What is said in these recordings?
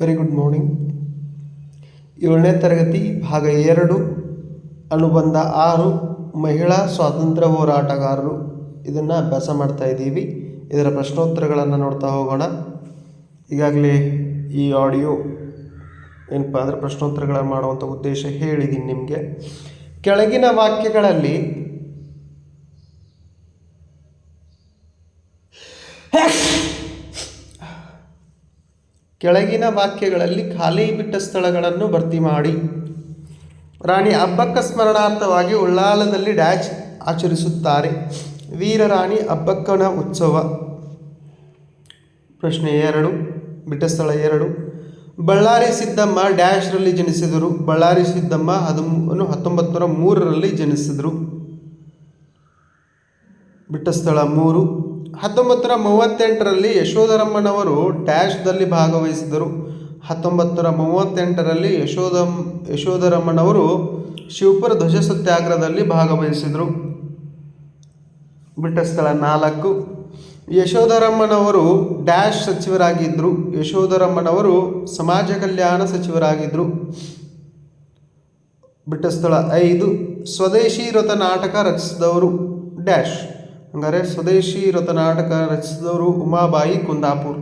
Very good morning ಏಳನೇ ತರಗತಿ ಭಾಗ ಎರಡು, ಅನುಬಂಧ ಆರು, ಮಹಿಳಾ ಸ್ವಾತಂತ್ರ್ಯ ಹೋರಾಟಗಾರರು. ಇದನ್ನು ಅಭ್ಯಾಸ ಮಾಡ್ತಾ ಇದ್ದೀವಿ. ಇದರ ಪ್ರಶ್ನೋತ್ತರಗಳನ್ನು ನೋಡ್ತಾ ಹೋಗೋಣ. ಈಗಾಗಲೇ ಈ ಆಡಿಯೋ ಏನಪ್ಪ ಅಂದರೆ ಪ್ರಶ್ನೋತ್ತರಗಳನ್ನು ಮಾಡುವಂಥ ಉದ್ದೇಶ ಹೇಳಿದ್ದೀನಿ ನಿಮಗೆ. ಕೆಳಗಿನ ವಾಕ್ಯಗಳಲ್ಲಿ ಕೆಳಗಿನ ವಾಕ್ಯಗಳಲ್ಲಿ ಖಾಲಿ ಬಿಟ್ಟ ಸ್ಥಳಗಳನ್ನು ಭರ್ತಿ ಮಾಡಿ. ರಾಣಿ ಅಬ್ಬಕ್ಕ ಸ್ಮರಣಾರ್ಥವಾಗಿ ಉಳ್ಳಾಲದಲ್ಲಿ ಡ್ಯಾಶ್ ಆಚರಿಸುತ್ತಾರೆ. ವೀರರಾಣಿ ಅಬ್ಬಕ್ಕನ ಉತ್ಸವ. ಪ್ರಶ್ನೆ ಎರಡು, ಬಿಟ್ಟ ಸ್ಥಳ ಎರಡು. ಬಳ್ಳಾರಿ ಸಿದ್ದಮ್ಮ ಡ್ಯಾಶ್ರಲ್ಲಿ ಜನಿಸಿದರು. ಬಳ್ಳಾರಿ ಸಿದ್ದಮ್ಮ ಹದಿಮೂರು ಹತ್ತೊಂಬತ್ತು ಮೂರರಲ್ಲಿ ಜನಿಸಿದರು. ಬಿಟ್ಟ ಸ್ಥಳ ಮೂರು ಹತ್ತೊಂಬತ್ತು ನೂರ ಮೂವತ್ತೆಂಟರಲ್ಲಿ ಯಶೋಧರಮ್ಮನವರು ಡ್ಯಾಶ್ದಲ್ಲಿ ಭಾಗವಹಿಸಿದರು. ಹತ್ತೊಂಬತ್ತರ ಮೂವತ್ತೆಂಟರಲ್ಲಿ ಯಶೋಧಮ್, ಯಶೋಧರಮ್ಮನವರು ಶಿವಪುರ ಧ್ವಜ ಸತ್ಯಾಗ್ರಹದಲ್ಲಿ ಭಾಗವಹಿಸಿದರು. ಬಿಟ್ಟ ಸ್ಥಳ ನಾಲ್ಕು. ಯಶೋಧರಮ್ಮನವರು ಡ್ಯಾಶ್ ಸಚಿವರಾಗಿದ್ದರು. ಯಶೋಧರಮ್ಮನವರು ಸಮಾಜ ಕಲ್ಯಾಣ ಸಚಿವರಾಗಿದ್ದರು. ಬಿಟ್ಟ ಸ್ಥಳ ಐದು. ಸ್ವದೇಶಿ ರಥ ನಾಟಕ ರಚಿಸಿದವರು ಡ್ಯಾಶ್. ಹಂಗಾರೆ ಸ್ವದೇಶಿ ರಥನಾಟಕ ನಾಟಕ ರಚಿಸಿದವರು ಉಮಾಬಾಯಿ ಕುಂದಾಪುರ್.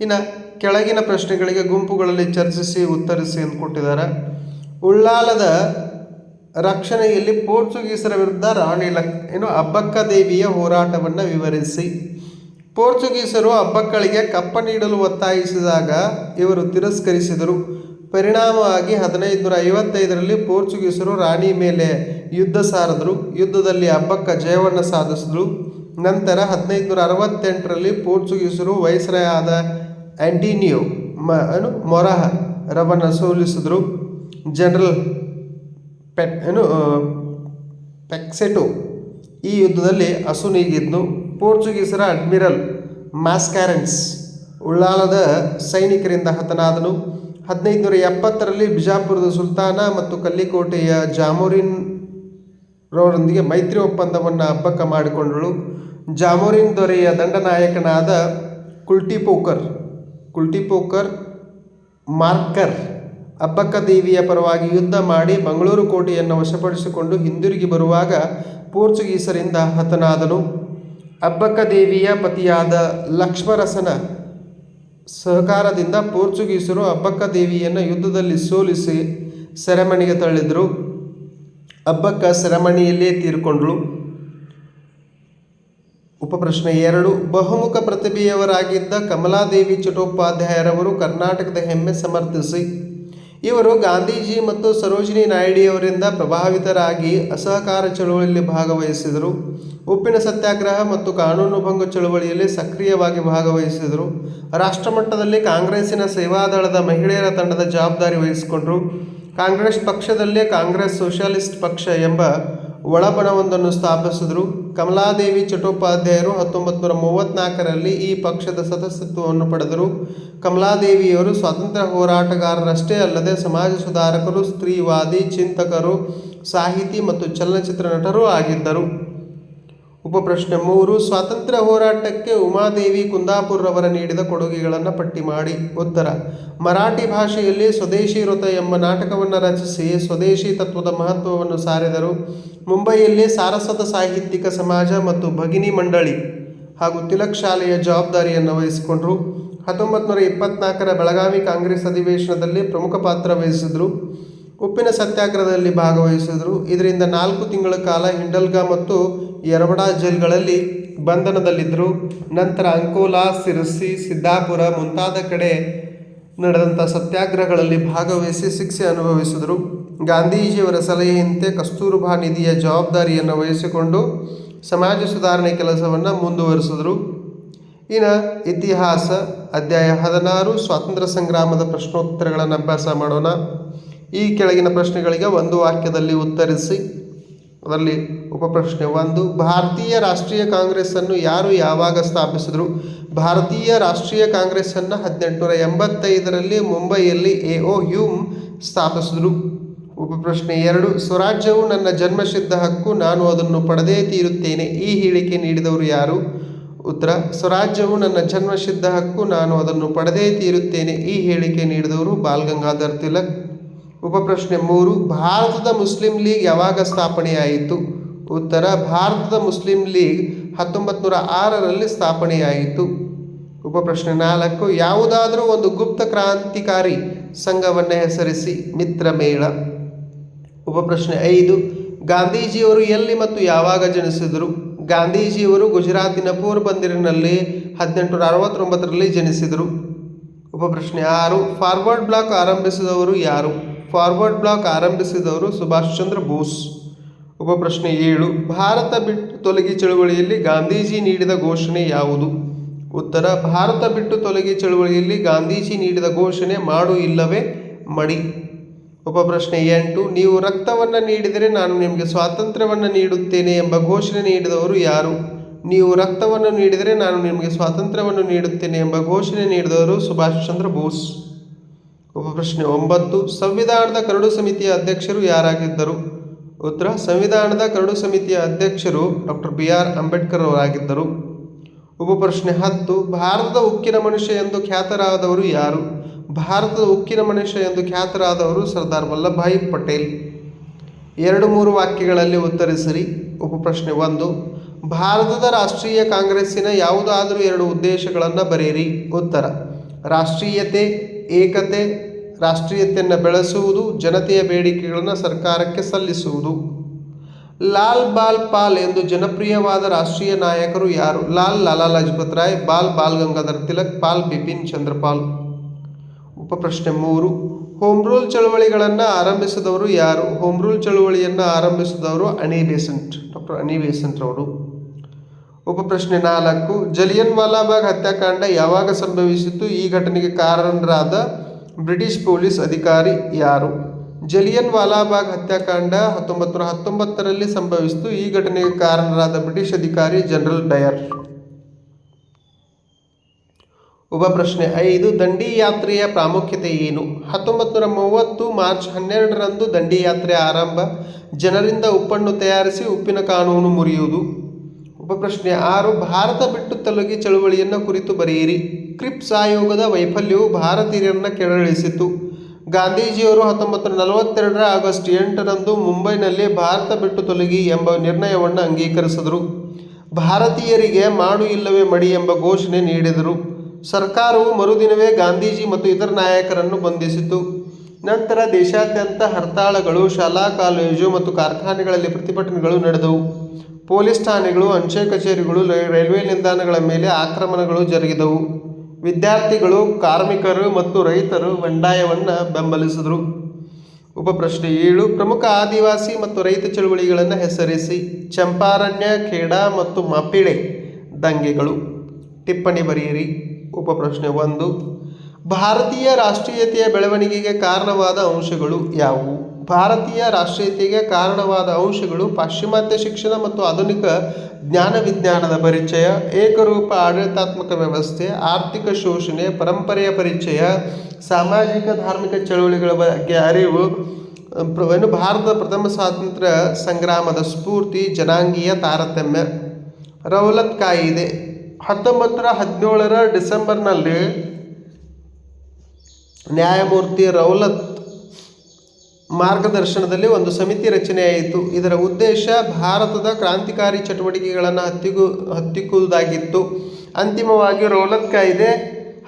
ಇನ್ನು ಕೆಳಗಿನ ಪ್ರಶ್ನೆಗಳಿಗೆ ಗುಂಪುಗಳಲ್ಲಿ ಚರ್ಚಿಸಿ ಉತ್ತರಿಸಿ ಎಂದು ಕೊಟ್ಟಿದ್ದಾರೆ. ಉಳ್ಳಾಲದ ರಕ್ಷಣೆಯಲ್ಲಿ ಪೋರ್ಚುಗೀಸರ ವಿರುದ್ಧ ರಾಣಿ ಲಕ್ ಏನು ಅಬ್ಬಕ್ಕ ದೇವಿಯ ಹೋರಾಟವನ್ನು ವಿವರಿಸಿ. ಪೋರ್ಚುಗೀಸರು ಅಬ್ಬಕ್ಕಳಿಗೆ ಕಪ್ಪ ನೀಡಲು ಒತ್ತಾಯಿಸಿದಾಗ ಇವರು ತಿರಸ್ಕರಿಸಿದರು. ಪರಿಣಾಮವಾಗಿ ಹದಿನೈದು ನೂರ ಐವತ್ತೈದರಲ್ಲಿ ಪೋರ್ಚುಗೀಸರು ರಾಣಿ ಮೇಲೆ ಯುದ್ಧ ಸಾರಿದ್ರು. ಯುದ್ಧದಲ್ಲಿ ಹಬ್ಬಕ್ಕ ಜಯವನ್ನು ಸಾಧಿಸಿದ್ರು. ನಂತರ ಹದಿನೈದು ನೂರ ಅರವತ್ತೆಂಟರಲ್ಲಿ ಪೋರ್ಚುಗೀಸರು ವಯಸ್ಸರೇ ಆದ ಆ್ಯಂಟಿನಿಯೋ ಮ ಏನು ಮೊರಹ ರವನ್ನು ಸೋಲಿಸಿದ್ರು. ಜನರಲ್ ಪೆಟ್ ಏನು ಪೆಕ್ಸೆಟು ಈ ಯುದ್ಧದಲ್ಲಿ ಅಸುನೀಗಿದ್ನು ಪೋರ್ಚುಗೀಸರ ಅಡ್ಮಿರಲ್ ಮಾಸ್ಕ್ಯಾರೆನ್ಸ್ ಉಳ್ಳಾಲದ ಸೈನಿಕರಿಂದ ಹತನಾದನು. ಹದಿನೈದು ನೂರ ಎಪ್ಪತ್ತರಲ್ಲಿ ಬಿಜಾಪುರದ ಸುಲ್ತಾನ ಮತ್ತು ಕಲ್ಲಿಕೋಟೆಯ ಜಾಮೋರಿನ್ ರವರೊಂದಿಗೆ ಮೈತ್ರಿ ಒಪ್ಪಂದವನ್ನು ಅಬ್ಬಕ್ಕ ಮಾಡಿಕೊಂಡಳು. ಜಾಮೋರಿನ್ ದೊರೆಯ ದಂಡನಾಯಕನಾದ ಕುಲ್ಟಿಪೋಕರ್ ಕುಲ್ಟಿಪೋಕರ್ ಮಾರ್ಕರ್ ಅಬ್ಬಕ್ಕ ದೇವಿಯ ಪರವಾಗಿ ಯುದ್ಧ ಮಾಡಿ ಮಂಗಳೂರು ಕೋಟೆಯನ್ನು ವಶಪಡಿಸಿಕೊಂಡು ಹಿಂದಿರುಗಿ ಬರುವಾಗ ಪೋರ್ಚುಗೀಸರಿಂದ ಹತನಾದನು. ಅಬ್ಬಕ್ಕ ದೇವಿಯ ಪತಿಯಾದ ಲಕ್ಷ್ಮರಸನ ಸಹಕಾರದಿಂದ ಪೋರ್ಚುಗೀಸರು ಅಬ್ಬಕ್ಕ ದೇವಿಯನ್ನು ಯುದ್ಧದಲ್ಲಿ ಸೋಲಿಸಿ ಸೆರೆಮಣಿಗೆ ತಳ್ಳಿದರು ಅಬ್ಬಕ್ಕ ಸೆರೆಮಣಿಯಲ್ಲೇ ತೀರ್ಕೊಂಡಳು ಉಪಪ್ರಶ್ನೆ ಎರಡು, ಬಹುಮುಖ ಪ್ರತಿಭೆಯವರಾಗಿದ್ದ ಕಮಲಾದೇವಿ ಚಟೋಪಾಧ್ಯಾಯರವರು ಕರ್ನಾಟಕದ ಹೆಮ್ಮೆ ಸಮರ್ಥಿಸಿ ಇವರು ಗಾಂಧೀಜಿ ಮತ್ತು ಸರೋಜಿನಿ ನಾಯ್ಡಿಯವರಿಂದ ಪ್ರಭಾವಿತರಾಗಿ ಅಸಹಕಾರ ಚಳುವಳಿಯಲ್ಲಿ ಭಾಗವಹಿಸಿದರು. ಉಪ್ಪಿನ ಸತ್ಯಾಗ್ರಹ ಮತ್ತು ಕಾನೂನು ಭಂಗ ಚಳುವಳಿಯಲ್ಲಿ ಸಕ್ರಿಯವಾಗಿ ಭಾಗವಹಿಸಿದರು. ರಾಷ್ಟ್ರಮಟ್ಟದಲ್ಲಿ ಕಾಂಗ್ರೆಸ್ಸಿನ ಸೇವಾದಳದ ಮಹಿಳೆಯರ ತಂಡದ ಜವಾಬ್ದಾರಿ ವಹಿಸಿಕೊಂಡರು. ಕಾಂಗ್ರೆಸ್ ಪಕ್ಷದಲ್ಲೇ ಕಾಂಗ್ರೆಸ್ ಸೋಷಿಯಲಿಸ್ಟ್ ಪಕ್ಷ ಎಂಬ ಒಳಬಣವೊಂದನ್ನು ಸ್ಥಾಪಿಸಿದರು. ಕಮಲಾದೇವಿ ಚಟ್ಟೋಪಾಧ್ಯಾಯರು ಹತ್ತೊಂಬತ್ತು ನೂರ ಮೂವತ್ತ್ನಾಲ್ಕರಲ್ಲಿ ಈ ಪಕ್ಷದ ಸದಸ್ಯತ್ವವನ್ನು ಪಡೆದರು. ಕಮಲಾದೇವಿಯವರು ಸ್ವಾತಂತ್ರ್ಯ ಹೋರಾಟಗಾರರಷ್ಟೇ ಅಲ್ಲದೆ ಸಮಾಜ ಸುಧಾರಕರು, ಸ್ತ್ರೀವಾದಿ, ಚಿಂತಕರು, ಸಾಹಿತಿ ಮತ್ತು ಚಲನಚಿತ್ರ ನಟರೂ ಆಗಿದ್ದರು. ಉಪಪ್ರಶ್ನೆ ಮೂರು, ಸ್ವಾತಂತ್ರ್ಯ ಹೋರಾಟಕ್ಕೆ ಉಮಾದೇವಿ ಕುಂದಾಪುರವರ ನೀಡಿದ ಕೊಡುಗೆಗಳನ್ನು ಪಟ್ಟಿ ಮಾಡಿ. ಉತ್ತರ, ಮರಾಠಿ ಭಾಷೆಯಲ್ಲಿ ಸ್ವದೇಶಿ ವೃತ ಎಂಬ ನಾಟಕವನ್ನು ರಚಿಸಿ ಸ್ವದೇಶಿ ತತ್ವದ ಮಹತ್ವವನ್ನು ಸಾರಿದರು. ಮುಂಬಯಿಯಲ್ಲಿ ಸಾರಸ್ವತ ಸಾಹಿತ್ಯಿಕ ಸಮಾಜ ಮತ್ತು ಭಗಿನಿ ಮಂಡಳಿ ಹಾಗೂ ತಿಲಕ್ ಶಾಲೆಯ ಜವಾಬ್ದಾರಿಯನ್ನು ವಹಿಸಿಕೊಂಡರು. ಹತ್ತೊಂಬತ್ತು ನೂರ ಇಪ್ಪತ್ನಾಲ್ಕರ ಬೆಳಗಾವಿ ಕಾಂಗ್ರೆಸ್ ಅಧಿವೇಶನದಲ್ಲಿ ಪ್ರಮುಖ ಪಾತ್ರ ವಹಿಸಿದರು. ಉಪ್ಪಿನ ಸತ್ಯಾಗ್ರಹದಲ್ಲಿ ಭಾಗವಹಿಸಿದರು. ಇದರಿಂದ ನಾಲ್ಕು ತಿಂಗಳ ಕಾಲ ಹಿಂಡಲ್ಗಾ ಮತ್ತು ಯರಬಡಾ ಜೈಲ್ಗಳಲ್ಲಿ ಬಂಧನದಲ್ಲಿದ್ದರು ನಂತರ ಅಂಕೋಲಾ, ಸಿರಸಿ, ಸಿದ್ದಾಪುರ ಮುಂತಾದ ಕಡೆ ನಡೆದಂಥ ಸತ್ಯಾಗ್ರಹಗಳಲ್ಲಿ ಭಾಗವಹಿಸಿ ಶಿಕ್ಷೆ ಅನುಭವಿಸಿದರು. ಗಾಂಧೀಜಿಯವರ ಸಲಹೆಯಂತೆ ಕಸ್ತೂರ್ಬಾ ನಿಧಿಯ ಜವಾಬ್ದಾರಿಯನ್ನು ವಹಿಸಿಕೊಂಡು ಸಮಾಜ ಸುಧಾರಣೆ ಕೆಲಸವನ್ನು ಮುಂದುವರಿಸಿದರು. ಇನ್ನು ಇತಿಹಾಸ, ಅಧ್ಯಾಯ ಹದಿನಾರು, ಸ್ವಾತಂತ್ರ್ಯ ಸಂಗ್ರಾಮದ ಪ್ರಶ್ನೋತ್ತರಗಳನ್ನು ಅಭ್ಯಾಸ ಮಾಡೋಣ. ಈ ಕೆಳಗಿನ ಪ್ರಶ್ನೆಗಳಿಗೆ ಒಂದು ವಾಕ್ಯದಲ್ಲಿ ಉತ್ತರಿಸಿ. ಅದರಲ್ಲಿ ಉಪಪ್ರಶ್ನೆ ಒಂದು, ಭಾರತೀಯ ರಾಷ್ಟ್ರೀಯ ಕಾಂಗ್ರೆಸ್ಸನ್ನು ಯಾರು ಯಾವಾಗ ಸ್ಥಾಪಿಸಿದರು? ಭಾರತೀಯ ರಾಷ್ಟ್ರೀಯ ಕಾಂಗ್ರೆಸ್ಸನ್ನು ಹದಿನೆಂಟುನೂರ ಎಂಬತ್ತೈದರಲ್ಲಿ ಮುಂಬೈಯಲ್ಲಿ ಎ ಒ ಹ್ಯೂಮ್ ಸ್ಥಾಪಿಸಿದರು. ಉಪಪ್ರಶ್ನೆ ಎರಡು, ಸ್ವರಾಜ್ಯವು ನನ್ನ ಜನ್ಮಸಿದ್ಧ ಹಕ್ಕು, ನಾನು ಅದನ್ನು ಪಡೆದೇ ತೀರುತ್ತೇನೆ, ಈ ಹೇಳಿಕೆ ನೀಡಿದವರು ಯಾರು? ಉತ್ತರ, ಸ್ವರಾಜ್ಯವು ನನ್ನ ಜನ್ಮಸಿದ್ಧ ಹಕ್ಕು, ನಾನು ಅದನ್ನು ಪಡೆದೇ ತೀರುತ್ತೇನೆ, ಈ ಹೇಳಿಕೆ ನೀಡಿದವರು ಬಾಲ್ ಗಂಗಾಧರ್ ತಿಲಕ್. ಉಪಪ್ರಶ್ನೆ ಮೂರು, ಭಾರತದ ಮುಸ್ಲಿಂ ಲೀಗ್ ಯಾವಾಗ ಸ್ಥಾಪನೆಯಾಯಿತು? ಉತ್ತರ, ಭಾರತದ ಮುಸ್ಲಿಂ ಲೀಗ್ ಹತ್ತೊಂಬತ್ತು ನೂರ ಆರರಲ್ಲಿ ಸ್ಥಾಪನೆಯಾಯಿತು. ಉಪಪ್ರಶ್ನೆ ನಾಲ್ಕು, ಯಾವುದಾದರೂ ಒಂದು ಗುಪ್ತ ಕ್ರಾಂತಿಕಾರಿ ಸಂಘವನ್ನು ಹೆಸರಿಸಿ ಮಿತ್ರಮೇಳ ಉಪಪ್ರಶ್ನೆ ಐದು, ಗಾಂಧೀಜಿಯವರು ಎಲ್ಲಿ ಮತ್ತು ಯಾವಾಗ ಜನಿಸಿದರು? ಗಾಂಧೀಜಿಯವರು ಗುಜರಾತಿನ ಪೋರ್ಬಂದಿರಿನಲ್ಲಿ ಹದಿನೆಂಟುನೂರ ಅರವತ್ತೊಂಬತ್ತರಲ್ಲಿ ಜನಿಸಿದರು. ಉಪಪ್ರಶ್ನೆ ಆರು, ಫಾರ್ವರ್ಡ್ ಬ್ಲಾಕ್ ಆರಂಭಿಸಿದವರು ಯಾರು? ಫಾರ್ವರ್ಡ್ ಬ್ಲಾಕ್ ಆರಂಭಿಸಿದವರು ಸುಭಾಷ್ ಚಂದ್ರ ಬೋಸ್. ಉಪಪ್ರಶ್ನೆ ಏಳು, ಭಾರತ ಬಿಟ್ಟು ತೊಲಗಿ ಚಳುವಳಿಯಲ್ಲಿ ಗಾಂಧೀಜಿ ನೀಡಿದ ಘೋಷಣೆ ಯಾವುದು? ಉತ್ತರ, ಭಾರತ ಬಿಟ್ಟು ತೊಲಗಿ ಚಳುವಳಿಯಲ್ಲಿ ಗಾಂಧೀಜಿ ನೀಡಿದ ಘೋಷಣೆ ಮಾಡು ಇಲ್ಲವೇ ಮಡಿ. ಉಪಪ್ರಶ್ನೆ ಎಂಟು, ನೀವು ರಕ್ತವನ್ನು ನೀಡಿದರೆ ನಾನು ನಿಮಗೆ ಸ್ವಾತಂತ್ರ್ಯವನ್ನು ನೀಡುತ್ತೇನೆ ಎಂಬ ಘೋಷಣೆ ನೀಡಿದವರು ಯಾರು? ನೀವು ರಕ್ತವನ್ನು ನೀಡಿದರೆ ನಾನು ನಿಮಗೆ ಸ್ವಾತಂತ್ರ್ಯವನ್ನು ನೀಡುತ್ತೇನೆ ಎಂಬ ಘೋಷಣೆ ನೀಡಿದವರು ಸುಭಾಷ್ ಚಂದ್ರ ಬೋಸ್. ಉಪಪ್ರಶ್ನೆ ಒಂಬತ್ತು, ಸಂವಿಧಾನದ ಕರಡು ಸಮಿತಿಯ ಅಧ್ಯಕ್ಷರು ಯಾರಾಗಿದ್ದರು? ಉತ್ತರ, ಸಂವಿಧಾನದ ಕರಡು ಸಮಿತಿಯ ಅಧ್ಯಕ್ಷರು ಡಾಕ್ಟರ್ ಬಿ ಆರ್ ಅಂಬೇಡ್ಕರ್ ಅವರಾಗಿದ್ದರು. ಉಪಪ್ರಶ್ನೆ ಹತ್ತು, ಭಾರತದ ಉಕ್ಕಿನ ಮನುಷ್ಯ ಎಂದು ಖ್ಯಾತರಾದವರು ಯಾರು? ಭಾರತದ ಉಕ್ಕಿನ ಮನುಷ್ಯ ಎಂದು ಖ್ಯಾತರಾದವರು ಸರ್ದಾರ್ ವಲ್ಲಭಾಯಿ ಪಟೇಲ್. ಎರಡು ಮೂರು ವಾಕ್ಯಗಳಲ್ಲಿ ಉತ್ತರಿಸಿರಿ. ಉಪಪ್ರಶ್ನೆ ಒಂದು, ಭಾರತದ ರಾಷ್ಟ್ರೀಯ ಕಾಂಗ್ರೆಸ್ಸಿನ ಯಾವುದಾದರೂ ಎರಡು ಉದ್ದೇಶಗಳನ್ನು ಬರೆಯಿರಿ. ಉತ್ತರ, ರಾಷ್ಟ್ರೀಯತೆ, ಏಕತೆ, ರಾಷ್ಟ್ರೀಯತೆಯನ್ನು ಬೆಳೆಸುವುದು, ಜನತೆಯ ಬೇಡಿಕೆಗಳನ್ನು ಸರ್ಕಾರಕ್ಕೆ ಸಲ್ಲಿಸುವುದು. ಲಾಲ್ ಬಾಲ್ ಪಾಲ್ ಎಂದು ಜನಪ್ರಿಯವಾದ ರಾಷ್ಟ್ರೀಯ ನಾಯಕರು ಯಾರು? ಲಾಲ್ ಲಾಲಾ ಲಜಪತ್ ರಾಯ್, ಬಾಲ್ ಬಾಲ್ ಗಂಗಾಧರ್ ತಿಲಕ್, ಪಾಲ್ ಬಿಪಿನ್ ಚಂದ್ರಪಾಲ್ ಉಪಪ್ರಶ್ನೆ ಮೂರು. ಹೋಮ್ ರೂಲ್ ಚಳುವಳಿಗಳನ್ನು ಆರಂಭಿಸಿದವರು ಯಾರು? ಹೋಮ್ ರೂಲ್ ಚಳುವಳಿಯನ್ನು ಆರಂಭಿಸಿದವರು Annie Besant, doctor Annie Besant ರವರು. ಉಪಪ್ರಶ್ನೆ ನಾಲ್ಕು. ಜಲಿಯನ್ ವಾಲಾಬಾಗ್ ಹತ್ಯಾಕಾಂಡ ಯಾವಾಗ ಸಂಭವಿಸಿತು ಈ ಘಟನೆಗೆ ಕಾರಣರಾದ ಬ್ರಿಟಿಷ್ ಪೊಲೀಸ್ ಅಧಿಕಾರಿ ಯಾರು? ಜಲಿಯನ್ ವಾಲಾಬಾಗ್ ಹತ್ಯಾಕಾಂಡ ಹತ್ತೊಂಬತ್ತು ನೂರ ಹತ್ತೊಂಬತ್ತರಲ್ಲಿ ಸಂಭವಿಸಿತು. ಈ ಘಟನೆಗೆ ಕಾರಣರಾದ ಬ್ರಿಟಿಷ್ ಅಧಿಕಾರಿ ಜನರಲ್ ಡಯರ್. ಉಪಪ್ರಶ್ನೆ ಐದು ದಂಡಿ ಯಾತ್ರೆಯ ಪ್ರಾಮುಖ್ಯತೆ ಏನು? ಹತ್ತೊಂಬತ್ತು ನೂರ ಮೂವತ್ತು ಮಾರ್ಚ್ ಹನ್ನೆರಡರಂದು ದಂಡಿ ಯಾತ್ರೆ ಆರಂಭ. ಜನರಿಂದ ಉಪ್ಪನ್ನು ತಯಾರಿಸಿ ಉಪ್ಪಿನ ಕಾನೂನು ಮುರಿಯುವುದು. ಉಪಪ್ರಶ್ನೆ ಆರು, ಭಾರತ ಬಿಟ್ಟು ತೊಲಗಿ ಚಳುವಳಿಯನ್ನು ಕುರಿತು ಬರೆಯಿರಿ. ಕ್ರಿಪ್ಸ್ ಆಯೋಗದ ವೈಫಲ್ಯವು ಭಾರತೀಯರನ್ನು ಕೆರಳಿಸಿತು. ಗಾಂಧೀಜಿಯವರು ಹತ್ತೊಂಬತ್ತು ನೂರ ನಲವತ್ತೆರಡರ ಆಗಸ್ಟ್ ಎಂಟರಂದು ಮುಂಬೈನಲ್ಲಿ ಭಾರತ ಬಿಟ್ಟು ತೊಲಗಿ ಎಂಬ ನಿರ್ಣಯವನ್ನು ಅಂಗೀಕರಿಸಿದರು. ಭಾರತೀಯರಿಗೆ ಮಾಡು ಇಲ್ಲವೇ ಮಡಿ ಎಂಬ ಘೋಷಣೆ ನೀಡಿದರು. ಸರ್ಕಾರವು ಮರುದಿನವೇ ಗಾಂಧೀಜಿ ಮತ್ತು ಇತರ ನಾಯಕರನ್ನು ಬಂಧಿಸಿತು ನಂತರ ದೇಶಾದ್ಯಂತ ಹರ್ತಾಳಗಳು, ಶಾಲಾ, ಕಾಲೇಜು ಮತ್ತು ಕಾರ್ಖಾನೆಗಳಲ್ಲಿ ಪ್ರತಿಭಟನೆಗಳು ನಡೆದವು. ಪೊಲೀಸ್ ಠಾಣೆಗಳು, ಅಂಚೆ ಕಚೇರಿಗಳು, ರೈಲ್ವೆ ನಿಲ್ದಾಣಗಳ ಮೇಲೆ ಆಕ್ರಮಣಗಳು ಜರುಗಿದವು. ವಿದ್ಯಾರ್ಥಿಗಳು, ಕಾರ್ಮಿಕರು ಮತ್ತು ರೈತರು ಬಂಡಾಯವನ್ನು ಬೆಂಬಲಿಸಿದರು. ಉಪಪ್ರಶ್ನೆ ಏಳು, ಪ್ರಮುಖ ಆದಿವಾಸಿ ಮತ್ತು ರೈತ ಚಳುವಳಿಗಳನ್ನು ಹೆಸರಿಸಿ ಚಂಪಾರಣ್ಯ, ಖೇಡಾ ಮತ್ತು ಮಾಪಿಳೆ ದಂಗೆಗಳು. ಟಿಪ್ಪಣಿ ಬರೆಯಿರಿ. ಉಪಪ್ರಶ್ನೆ ಒಂದು, ಭಾರತೀಯ ರಾಷ್ಟ್ರೀಯತೆಯ ಬೆಳವಣಿಗೆಗೆ ಕಾರಣವಾದ ಅಂಶಗಳು ಯಾವುವು? ಭಾರತೀಯ ರಾಷ್ಟ್ರೀಯತೆಗೆ ಕಾರಣವಾದ ಅಂಶಗಳು ಪಾಶ್ಚಿಮಾತ್ಯ ಶಿಕ್ಷಣ ಮತ್ತು ಆಧುನಿಕ ಜ್ಞಾನ ವಿಜ್ಞಾನದ ಪರಿಚಯ, ಏಕರೂಪ ಆಡಳಿತಾತ್ಮಕ ವ್ಯವಸ್ಥೆ, ಆರ್ಥಿಕ ಶೋಷಣೆ, ಪರಂಪರೆಯ ಪರಿಚಯ, ಸಾಮಾಜಿಕ ಧಾರ್ಮಿಕ ಚಳುವಳಿಗಳ ಬಗ್ಗೆ ಅರಿವು ಏನು ಭಾರತದ ಪ್ರಥಮ ಸ್ವಾತಂತ್ರ್ಯ ಸಂಗ್ರಾಮದ ಸ್ಫೂರ್ತಿ, ಜನಾಂಗೀಯ ತಾರತಮ್ಯ. ರೌಲತ್ ಕಾಯಿದೆ. ಹತ್ತೊಂಬತ್ತರ ಹದಿನೇಳರ ಡಿಸೆಂಬರ್ನಲ್ಲಿ ನ್ಯಾಯಮೂರ್ತಿ ರೌಲತ್ ಮಾರ್ಗದರ್ಶನದಲ್ಲಿ ಒಂದು ಸಮಿತಿ ರಚನೆಯಾಯಿತು ಇದರ ಉದ್ದೇಶ ಭಾರತದ ಕ್ರಾಂತಿಕಾರಿ ಚಟುವಟಿಕೆಗಳನ್ನು ಹತ್ತಿಗೂ, ಹತ್ತಿಕ್ಕುವುದಾಗಿತ್ತು. ಅಂತಿಮವಾಗಿ ರೋಲತ್ ಕಾಯ್ದೆ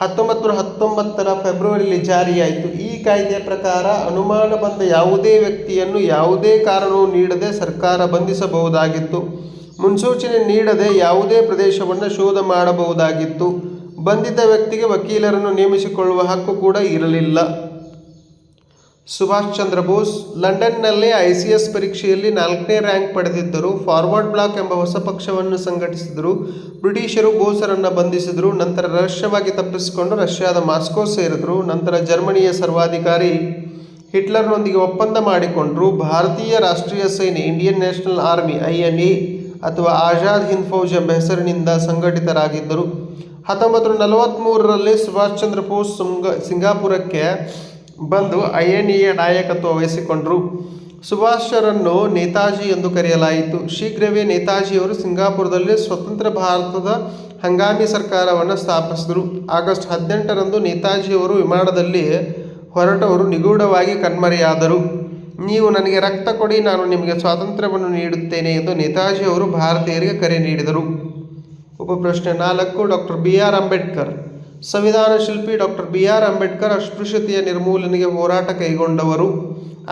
ಹತ್ತೊಂಬತ್ತು ನೂರ ಹತ್ತೊಂಬತ್ತರ ಫೆಬ್ರವರಿಯಲ್ಲಿ ಜಾರಿಯಾಯಿತು. ಈ ಕಾಯ್ದೆಯ ಪ್ರಕಾರ ಅನುಮಾನ ಬಂದ ಯಾವುದೇ ವ್ಯಕ್ತಿಯನ್ನು ಯಾವುದೇ ಕಾರಣವೂ ನೀಡದೆ ಸರ್ಕಾರ ಬಂಧಿಸಬಹುದಾಗಿತ್ತು. ಮುನ್ಸೂಚನೆ ನೀಡದೆ ಯಾವುದೇ ಪ್ರದೇಶವನ್ನು ಶೋಧ ಮಾಡಬಹುದಾಗಿತ್ತು. ಬಂಧಿತ ವ್ಯಕ್ತಿಗೆ ವಕೀಲರನ್ನು ನೇಮಿಸಿಕೊಳ್ಳುವ ಹಕ್ಕು ಕೂಡ ಇರಲಿಲ್ಲ. ಸುಭಾಷ್ ಚಂದ್ರ ಬೋಸ್ ಲಂಡನ್ನಲ್ಲಿ ಐ ಸಿ ಎಸ್ ಪರೀಕ್ಷೆಯಲ್ಲಿ ನಾಲ್ಕನೇ ರ್ಯಾಂಕ್ ಪಡೆದಿದ್ದರು. ಫಾರ್ವರ್ಡ್ ಬ್ಲಾಕ್ ಎಂಬ ಹೊಸ ಪಕ್ಷವನ್ನು ಸಂಘಟಿಸಿದರು. ಬ್ರಿಟಿಷರು ಬೋಸರನ್ನು ಬಂಧಿಸಿದರು. ನಂತರ ರಹಸ್ಯವಾಗಿ ತಪ್ಪಿಸಿಕೊಂಡು ರಷ್ಯಾದ ಮಾಸ್ಕೋ ಸೇರಿದರು. ನಂತರ ಜರ್ಮನಿಯ ಸರ್ವಾಧಿಕಾರಿ ಹಿಟ್ಲರ್ನೊಂದಿಗೆ ಒಪ್ಪಂದ ಮಾಡಿಕೊಂಡರು. ಭಾರತೀಯ ರಾಷ್ಟ್ರೀಯ ಸೇನೆ, Indian National Army I N A ಅಥವಾ ಆಜಾದ್ ಹಿಂದ್ ಫೌಜ್ ಎಂಬ ಹೆಸರಿನಿಂದ ಸಂಘಟಿತರಾಗಿದ್ದರು. ಹತ್ತೊಂಬತ್ತು ನಲವತ್ತ್ಮೂರರಲ್ಲಿ ಸುಭಾಷ್ ಚಂದ್ರ ಬೋಸ್ ಸಿಂಗ, ಸಿಂಗಾಪುರಕ್ಕೆ ಬಂದು ಐ ಎನ್ ಎ ನಾಯಕತ್ವ ವಹಿಸಿಕೊಂಡರು. ಸುಭಾಷರನ್ನು ನೇತಾಜಿ ಎಂದು ಕರೆಯಲಾಯಿತು. ಶೀಘ್ರವೇ ನೇತಾಜಿಯವರು ಸಿಂಗಾಪುರದಲ್ಲಿ ಸ್ವತಂತ್ರ ಭಾರತದ ಹಂಗಾಮಿ ಸರ್ಕಾರವನ್ನು ಸ್ಥಾಪಿಸಿದರು. ಆಗಸ್ಟ್ ಹದಿನೆಂಟರಂದು ನೇತಾಜಿಯವರು ವಿಮಾನದಲ್ಲಿ ಹೊರಟವರು ನಿಗೂಢವಾಗಿ ಕಣ್ಮರೆಯಾದರು. ನೀವು ನನಗೆ ರಕ್ತ ಕೊಡಿ, ನಾನು ನಿಮಗೆ ಸ್ವಾತಂತ್ರ್ಯವನ್ನು ನೀಡುತ್ತೇನೆ ಎಂದು ನೇತಾಜಿಯವರು ಭಾರತೀಯರಿಗೆ ಕರೆ ನೀಡಿದರು. ಉಪಪ್ರಶ್ನೆ ನಾಲ್ಕು, ಡಾಕ್ಟರ್ ಬಿ ಆರ್ ಅಂಬೇಡ್ಕರ್. ಸಂವಿಧಾನ ಶಿಲ್ಪಿ ಡಾಕ್ಟರ್ ಬಿ ಆರ್ ಅಂಬೇಡ್ಕರ್ ಅಸ್ಪೃಶ್ಯತೆಯ ನಿರ್ಮೂಲನೆಗೆ ಹೋರಾಟ ಕೈಗೊಂಡವರು.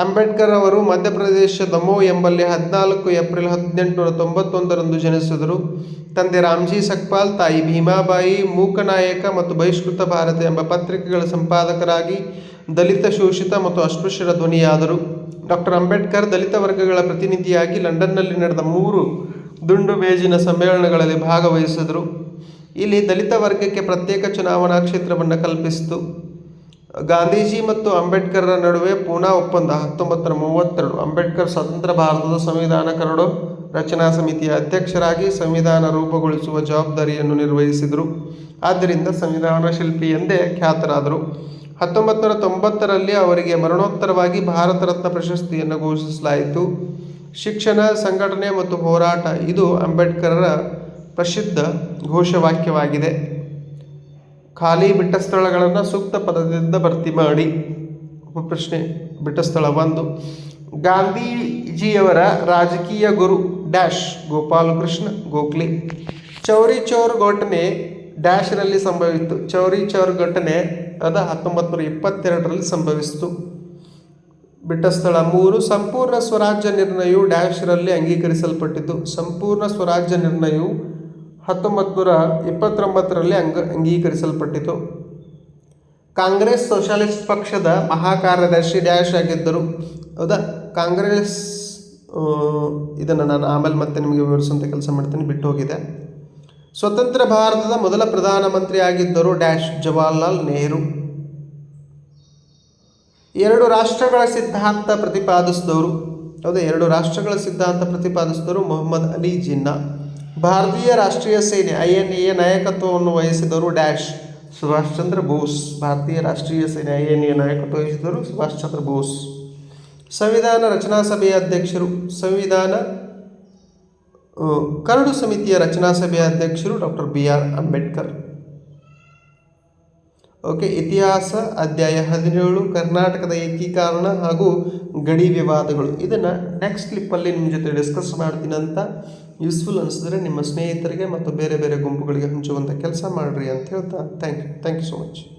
ಅಂಬೇಡ್ಕರ್ ಅವರು ಮಧ್ಯಪ್ರದೇಶ ದಮೋ ಎಂಬಲ್ಲಿ ಹದಿನಾಲ್ಕು ಏಪ್ರಿಲ್ ಹದಿನೆಂಟುನೂರ ತೊಂಬತ್ತೊಂದರಂದು ಜನಿಸಿದರು. ತಂದೆ ರಾಮ್ಜಿ ಸಕ್ಪಾಲ್, ತಾಯಿ ಭೀಮಾಬಾಯಿ, ಮೂಕನಾಯಕ ಮತ್ತು ಬಹಿಷ್ಕೃತ ಭಾರತ ಎಂಬ ಪತ್ರಿಕೆಗಳ ಸಂಪಾದಕರಾಗಿ ದಲಿತ ಶೋಷಿತ ಮತ್ತು ಅಸ್ಪೃಶ್ಯರ ಧ್ವನಿಯಾದರು. ಡಾಕ್ಟರ್ ಅಂಬೇಡ್ಕರ್ ದಲಿತ ವರ್ಗಗಳ ಪ್ರತಿನಿಧಿಯಾಗಿ ಲಂಡನ್ನಲ್ಲಿ ನಡೆದ ಮೂರು ದುಂಡು ಮೇಜಿನ ಸಮ್ಮೇಳನಗಳಲ್ಲಿ ಭಾಗವಹಿಸಿದರು. ಇಲ್ಲಿ ದಲಿತ ವರ್ಗಕ್ಕೆ ಪ್ರತ್ಯೇಕ ಚುನಾವಣಾ ಕ್ಷೇತ್ರವನ್ನು ಕಲ್ಪಿಸಿತು. ಗಾಂಧೀಜಿ ಮತ್ತು ಅಂಬೇಡ್ಕರ್ರ ನಡುವೆ ಪೂನಾ ಒಪ್ಪಂದ, ಹತ್ತೊಂಬತ್ತರ ಮೂವತ್ತೆರಡು. ಅಂಬೇಡ್ಕರ್ ಸ್ವತಂತ್ರ ಭಾರತದ ಸಂವಿಧಾನ ಕರಡು ರಚನಾ ಸಮಿತಿಯ ಅಧ್ಯಕ್ಷರಾಗಿ ಸಂವಿಧಾನ ರೂಪುಗೊಳಿಸುವ ಜವಾಬ್ದಾರಿಯನ್ನು ನಿರ್ವಹಿಸಿದರು. ಆದ್ದರಿಂದ ಸಂವಿಧಾನ ಶಿಲ್ಪಿ ಎಂದೇ ಖ್ಯಾತರಾದರು. ಹತ್ತೊಂಬತ್ತು ನೂರ ತೊಂಬತ್ತರಲ್ಲಿ ಅವರಿಗೆ ಮರಣೋತ್ತರವಾಗಿ ಭಾರತ ರತ್ನ ಪ್ರಶಸ್ತಿಯನ್ನು ಘೋಷಿಸಲಾಯಿತು. ಶಿಕ್ಷಣ, ಸಂಘಟನೆ ಮತ್ತು ಹೋರಾಟ, ಇದು ಅಂಬೇಡ್ಕರರ ಪ್ರಸಿದ್ಧ ಘೋಷವಾಕ್ಯವಾಗಿದೆ. ಖಾಲಿ ಬಿಟ್ಟ ಸ್ಥಳಗಳನ್ನು ಸೂಕ್ತ ಪದದಿಂದ ಭರ್ತಿ ಮಾಡಿ. ಉಪಪ್ರಶ್ನೆ ಬಿಟ್ಟ ಸ್ಥಳ ಒಂದು. ಗಾಂಧೀಜಿಯವರ ರಾಜಕೀಯ ಗುರು ಡ್ಯಾಶ್ ಗೋಪಾಲಕೃಷ್ಣ ಗೋಖಲೆ. ಚೌರಿ ಚೌರ್ ಘಟನೆ ಡ್ಯಾಶ್ನಲ್ಲಿ ಸಂಭವಿತ್ತು. ಚೌರಿ ಚೌರ್ ಘಟನೆ ಅದ ಹತ್ತೊಂಬತ್ತು ನೂರ ಇಪ್ಪತ್ತೆರಡರಲ್ಲಿ ಸಂಭವಿಸಿತು. ಬಿಟ್ಟ ಸ್ಥಳ ಮೂರು ಸಂಪೂರ್ಣ ಸ್ವರಾಜ್ಯ ನಿರ್ಣಯವು ಡ್ಯಾಶ್ರಲ್ಲಿ ಅಂಗೀಕರಿಸಲ್ಪಟ್ಟಿತು ಸಂಪೂರ್ಣ ಸ್ವರಾಜ್ಯ ನಿರ್ಣಯವು ಹತ್ತೊಂಬತ್ತು ನೂರ ಇಪ್ಪತ್ತೊಂಬತ್ತರಲ್ಲಿ ಅಂಗ, ಅಂಗೀಕರಿಸಲ್ಪಟ್ಟಿತು. ಕಾಂಗ್ರೆಸ್ ಸೋಷಲಿಸ್ಟ್ ಪಕ್ಷದ ಮಹಾಕಾರ್ಯದರ್ಶಿ ಡ್ಯಾಶ್ ಆಗಿದ್ದರು. ಹೌದಾ? ಕಾಂಗ್ರೆಸ್ ಇದನ್ನು ನಾನು ಆಮೇಲೆ ಮತ್ತೆ ನಿಮಗೆ ವಿವರಿಸುವಂಥ ಕೆಲಸ ಮಾಡ್ತೀನಿ, ಬಿಟ್ಟು ಹೋಗಿದೆ. ಸ್ವತಂತ್ರ ಭಾರತದ ಮೊದಲ ಪ್ರಧಾನಮಂತ್ರಿ ಆಗಿದ್ದರು ಡ್ಯಾಶ್ ಜವಾಹರ್ಲಾಲ್ ನೆಹರು. ಎರಡು ರಾಷ್ಟ್ರಗಳ ಸಿದ್ಧಾಂತ ಪ್ರತಿಪಾದಿಸಿದವರು. ಹೌದಾ? ಎರಡು ರಾಷ್ಟ್ರಗಳ ಸಿದ್ಧಾಂತ ಪ್ರತಿಪಾದಿಸಿದವರು ಮೊಹಮ್ಮದ್ ಅಲಿ ಜಿನ್ನಾ. ಭಾರತೀಯ ರಾಷ್ಟ್ರೀಯ ಸೇನೆ ಐ ಎನ್ ಎ ನಾಯಕತ್ವವನ್ನು ವಹಿಸಿದರು ಡ್ಯಾಶ್ ಸುಭಾಷ್ ಚಂದ್ರ ಬೋಸ್. ಭಾರತೀಯ ರಾಷ್ಟ್ರೀಯ ಸೇನೆ ಐ ಎನ್ ಎ ನಾಯಕತ್ವ ವಹಿಸಿದರು ಸುಭಾಷ್ ಚಂದ್ರ ಬೋಸ್. ಸಂವಿಧಾನ ರಚನಾ ಸಭೆಯ ಅಧ್ಯಕ್ಷರು, ಸಂವಿಧಾನ ಕರಡು ಸಮಿತಿಯ ರಚನಾ ಸಭೆಯ ಅಧ್ಯಕ್ಷರು doctor B R Ambedkar. Okay, ಇತಿಹಾಸ ಅಧ್ಯಾಯ ಹದಿನೇಳು, ಕರ್ನಾಟಕದ ಏಕೀಕರಣ ಹಾಗೂ ಗಡಿ ವಿವಾದಗಳು. ಇದನ್ನು ನೆಕ್ಸ್ಟ್ ಕ್ಲಿಪ್ಪಲ್ಲಿ ನಿಮ್ಮ ಜೊತೆ ಡಿಸ್ಕಸ್ ಮಾಡ್ತೀನಂತ ಯೂಸ್ಫುಲ್ ಅನಿಸಿದ್ರೆ ನಿಮ್ಮ ಸ್ನೇಹಿತರಿಗೆ ಮತ್ತು ಬೇರೆ ಬೇರೆ ಗುಂಪುಗಳಿಗೆ ಹಂಚುವಂಥ ಕೆಲಸ ಮಾಡಿರಿ ಅಂತ ಹೇಳ್ತಾ thank you. Thank you so much.